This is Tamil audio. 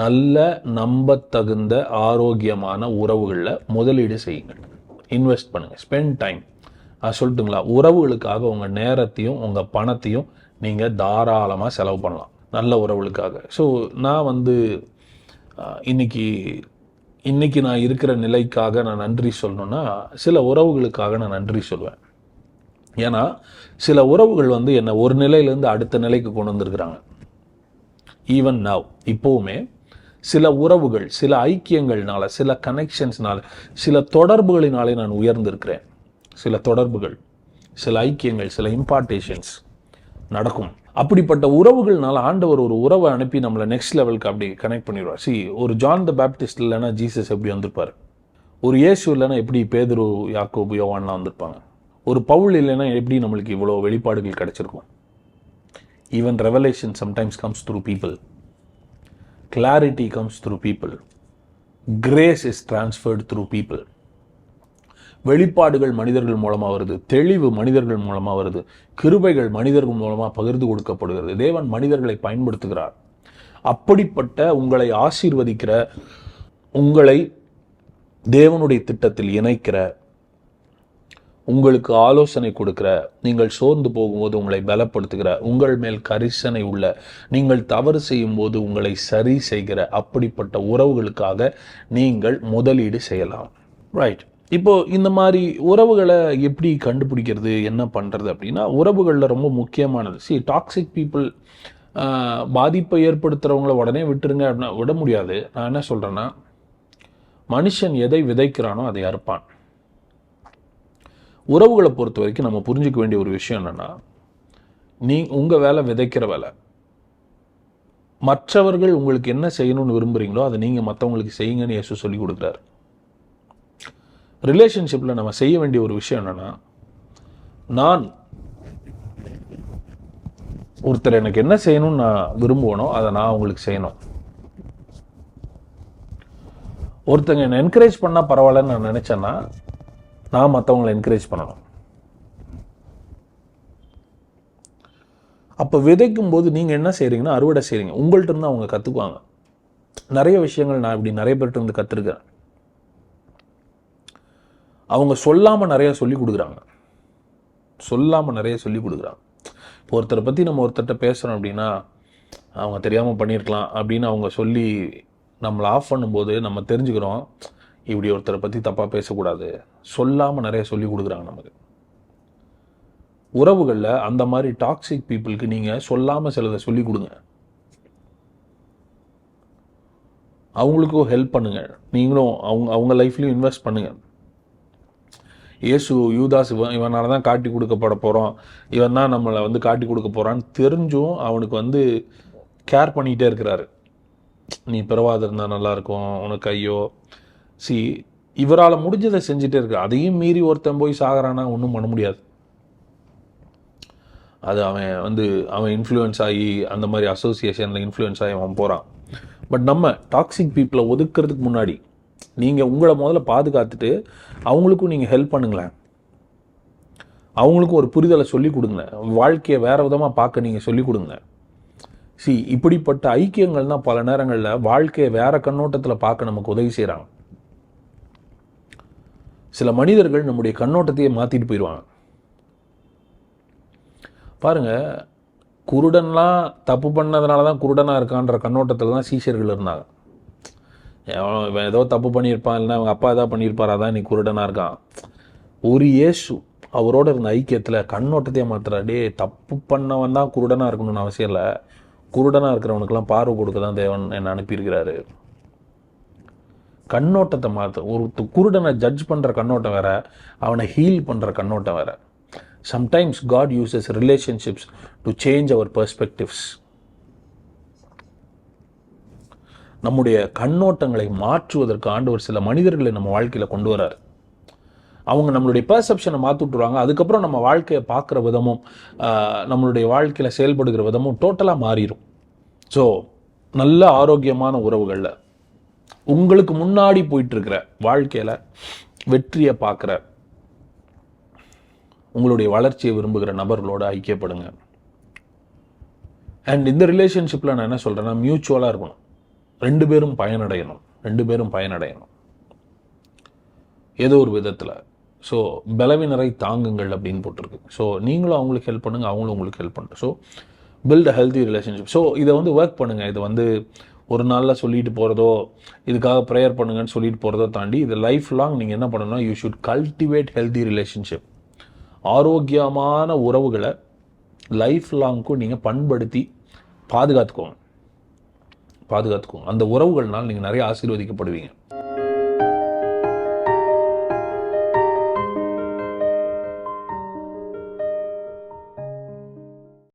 நல்ல நம்பத்தகுந்த ஆரோக்கியமான உறவுகளில் முதலீடு செய்யுங்கள். இன்வெஸ்ட் பண்ணுங்கள் ஸ்பெண்ட் டைம் அது சொல்லட்டுங்களா? உறவுகளுக்காக உங்கள் நேரத்தையும் உங்கள் பணத்தையும் நீங்கள் தாராளமாக செலவு பண்ணலாம். நல்ல உறவுகளுக்காக. ஸோ நான் வந்து இன்னைக்கு இன்றைக்கி நான் இருக்கிற நிலைக்காக நான் நன்றி சொல்லணுன்னா சில உறவுகளுக்காக நான் நன்றி சொல்வேன் ஏன்னா சில உறவுகள் வந்து என்னை ஒரு நிலையிலேருந்து அடுத்த நிலைக்கு கொண்டு வந்திருக்கிறாங்க. ஈவன் நவ் இப்போவுமே சில உறவுகள் சில ஐக்கியங்கள்னால சில கனெக்ஷன்ஸ்னால சில தொடர்புகளினாலே நான் உயர்ந்திருக்கிறேன். சில தொடர்புகள் சில ஐக்கியங்கள் சில இம்பார்ட்டேஷன்ஸ் நடக்கும். அப்படிப்பட்ட உறவுகள்னால ஆண்டவர் ஒரு உறவை அனுப்பி நம்மளை நெக்ஸ்ட் லெவலுக்கு அப்படி கனெக்ட் பண்ணிடுவார். சி ஒரு ஜான் த பேப்டிஸ்ட் இல்லைன்னா ஜீசஸ் எப்படி வந்திருப்பார்? ஒரு இயேசு இல்லைன்னா எப்படி பேதுரு யாக்கோபு யோவான்லாம் வந்திருப்பாங்க? ஒரு பவுல் இல்லைன்னா எப்படி நம்மளுக்கு இவ்வளோ வெளிப்பாடுகள் கிடச்சிருக்கும்? Even revelation sometimes comes through people clarity comes through people grace is transferred through people வெளிப்பாடுகள் மனிதர்கள் மூலமாக வருது. தெளிவு மனிதர்கள் மூலமாக வருது. கிருபைகள் மனிதர்கள் மூலமாக பகிர்ந்து கொடுக்கப்படுகிறது. தேவன் மனிதர்களை பயன்படுத்துகிறார். அப்படிப்பட்ட உங்களை ஆசீர்வதிக்கிற உங்களை தேவனுடைய திட்டத்தில் இணைக்கிற உங்களுக்கு ஆலோசனை கொடுக்கிற நீங்கள் சோர்ந்து போகும்போது உங்களை பலப்படுத்துகிற உங்கள் மேல் கரிசனை உள்ள நீங்கள் தவறு செய்யும் போது உங்களை சரி செய்கிற அப்படிப்பட்ட உறவுகளுக்காக நீங்கள் முதலீடு செய்யலாம். ரைட் இப்போ இந்த மாதிரி உறவுகளை எப்படி கண்டுபிடிக்கிறது என்ன பண்ணுறது அப்படின்னா உறவுகளில் ரொம்ப முக்கியமானது. சி டாக்ஸிக் பீப்புள் பாதிப்பை ஏற்படுத்துகிறவங்கள உடனே விட்டுருங்க அப்படின்னா விட முடியாது. நான் என்ன சொல்கிறேன்னா மனுஷன் எதை விதைக்கிறானோ அதை அறுப்பான். உறவுகளை பொறுத்த வரைக்கும் நம்ம புரிஞ்சிக்க வேண்டிய ஒரு விஷயம் என்னன்னா நீ உங்கள் வேலை விதைக்கிற வேலை. மற்றவர்கள் உங்களுக்கு என்ன செய்யணும்னு விரும்புகிறீங்களோ அதை நீங்கள் மற்றவங்களுக்கு செய்யுங்கன்னு இயேசு சொல்லி கொடுக்குறாரு. ரிலேஷன்ஷிப்பில் நம்ம செய்ய வேண்டிய ஒரு விஷயம் என்னென்னா நான் ஒருத்தர் எனக்கு என்ன செய்யணும்னு நான் விரும்புவனோ அதை நான் அவங்களுக்கு செய்யணும். ஒருத்தங்க என்னை என்கரேஜ் பண்ணால் பரவாயில்லன்னு நான் நினச்சேன்னா நான் மற்றவங்களை என்கரேஜ் பண்ணணும். அப்போ விதைக்கும் போது நீங்கள் என்ன செய்கிறீங்கன்னா அறுவடை செய்கிறீங்க உங்கள்கிட்ட இருந்து அவங்க கற்றுக்குவாங்க நிறைய விஷயங்கள் நான் இப்படி நிறைய பேர்கிட்ட இருந்து கற்றுருக்கேன் அவங்க சொல்லாமல் நிறைய சொல்லி கொடுக்குறாங்க. சொல்லாமல் நிறைய சொல்லி கொடுக்குறாங்க. இப்போ ஒருத்தரை பற்றி நம்ம ஒருத்தர்கிட்ட பேசுகிறோம் அப்படின்னா அவங்க தெரியாமல் பண்ணியிருக்கலாம் அப்படின்னு அவங்க சொல்லி நம்மளை ஆஃப் பண்ணும்போது நம்ம தெரிஞ்சுக்கிறோம். இப்படி ஒருத்தரை பற்றி தப்பாக பேசக்கூடாது. சொல்லாமல் நிறைய சொல்லி கொடுக்குறாங்க நமக்கு. உறவுகளில் அந்த மாதிரி டாக்ஸிக் பீப்புளுக்கு நீங்கள் சொல்லாமல் சிலதை சொல்லி கொடுங்க. அவங்களுக்கும் ஹெல்ப் பண்ணுங்க. நீங்களும் அவங்க அவங்க லைஃப்லையும் இன்வெஸ்ட் பண்ணுங்க. இயேசு யூதாஸ் இவன் இவனால தான் காட்டி கொடுக்கப்பட போகிறோம் இவன் தான் நம்மளை வந்து காட்டி கொடுக்க போகிறான்னு தெரிஞ்சும் அவனுக்கு வந்து கேர் பண்ணிகிட்டே இருக்கிறாரு. நீ பிறவாத இருந்தால் நல்லாயிருக்கும் உனக்கு ஐயோ. சி இவரால் முடிஞ்சதை செஞ்சுட்டே இருக்கு. அதையும் மீறி ஒருத்தன் போய் சாகிறானா ஒன்றும் பண்ண முடியாது. அது அவன் வந்து அவன் இன்ஃப்ளூயன்ஸ் ஆகி அந்த மாதிரி அசோசியேஷனில் இன்ஃப்ளூயன்ஸ் ஆகி அவன் போகிறான் பட் நம்ம டாக்ஸிக் பீப்புளை ஒதுக்கிறதுக்கு முன்னாடி நீங்கள் உங்களை முதல்ல பாதுகாத்துட்டு அவங்களுக்கும் நீங்கள் ஹெல்ப் பண்ணுங்களேன். அவங்களுக்கும் ஒரு புரிதலை சொல்லிக் கொடுங்க வாழ்க்கையை வேறு விதமாக பார்க்க நீங்கள் சொல்லிக் கொடுங்க சி இப்படிப்பட்ட ஐக்கியங்கள்னால் பல நேரங்களில் வாழ்க்கையை வேறு கண்ணோட்டத்தில் பார்க்க நமக்கு உதவி செய்கிறாங்க சில மனிதர்கள் நம்முடைய கண்ணோட்டத்தையே மாற்றிட்டு போயிடுவாங்க. பாருங்க குருடன்லாம் தப்பு பண்ணதுனால தான் குருடனாக இருக்கான்ற கண்ணோட்டத்தில் தான் சீஷர்கள் இருந்தாங்க. இவன் ஏதோ தப்பு பண்ணியிருப்பான் இல்லைன்னா அவங்க அப்பா ஏதாவது பண்ணியிருப்பாரா தான் நீ குருடனாக இருக்கான். ஒரு இயேசு அவரோட இருந்த ஐக்கியத்தில் கண்ணோட்டத்தையே மாத்துறா டே தப்பு பண்ணவன் தான் குருடனாக இருக்கணும்னு அவசியம் இல்லை. குருடனாக இருக்கிறவனுக்கெல்லாம் பார்வை கொடுக்க தான் தேவன் என்னை அனுப்பியிருக்கிறாரு. கண்ணோட்டத்தை மாற்ற ஒரு குருடனை ஜட்ஜ் பண்ணுற கண்ணோட்டம் வேற அவனை ஹீல் பண்ணுற கண்ணோட்டம் வேற. Sometimes God uses relationships to change our perspectives நம்முடைய கண்ணோட்டங்களை மாற்றுவதற்கு ஆண்டவர் சில மனிதர்களை நம்ம வாழ்க்கையில் கொண்டு வரார். அவங்க நம்மளுடைய பெர்செப்ஷனை மாற்றி விட்டுருவாங்க. அதுக்கப்புறம் நம்ம வாழ்க்கையை பார்க்குற விதமும் நம்மளுடைய வாழ்க்கையில் செயல்படுகிற விதமும் டோட்டலாக மாறிடும் ஸோ நல்ல ஆரோக்கியமான உறவுகளில் உங்களுக்கு முன்னாடி போயிட்டுருக்கிற வாழ்க்கையில் வெற்றியை பார்க்குற உங்களுடைய வளர்ச்சியை விரும்புகிற நபர்களோட ஐக்கியப்படுங்க. அண்ட் இந்த ரிலேஷன்ஷிப்பில் நான் என்ன சொல்கிறேன்னா மியூச்சுவலாக இருக்கணும். ரெண்டு பேரும் பயனடையணும். ரெண்டு பேரும் பயனடையணும். ஏதோ ஒரு விதத்தில். ஸோ பலவினரை தாங்குங்கள் அப்படின்னு போட்டிருக்கு. ஸோ நீங்களும் அவங்களுக்கு ஹெல்ப் பண்ணுங்கள் அவங்களும் உங்களுக்கு ஹெல்ப் பண்ணுங்க so build a healthy relationship so இதை வந்து ஒர்க் பண்ணுங்கள் இது வந்து ஒரு நாளில் சொல்லிட்டு போகிறதோ இதுக்காக ப்ரேயர் பண்ணுங்கன்னு சொல்லிட்டு போகிறதோ தாண்டி இது லைஃப் லாங் நீங்கள் என்ன பண்ணணும்னா you should cultivate healthy relationship ஆரோக்கியமான உறவுகளை லைஃப் லாங்க்கும் நீங்கள் பண்படுத்தி பாதுகாத்துக்கோங்க. பாதுகாத்துக்கோங்க. அந்த உறவுகள்னால் நீங்கள் நிறைய ஆசீர்வதிக்கப்படுவீங்க.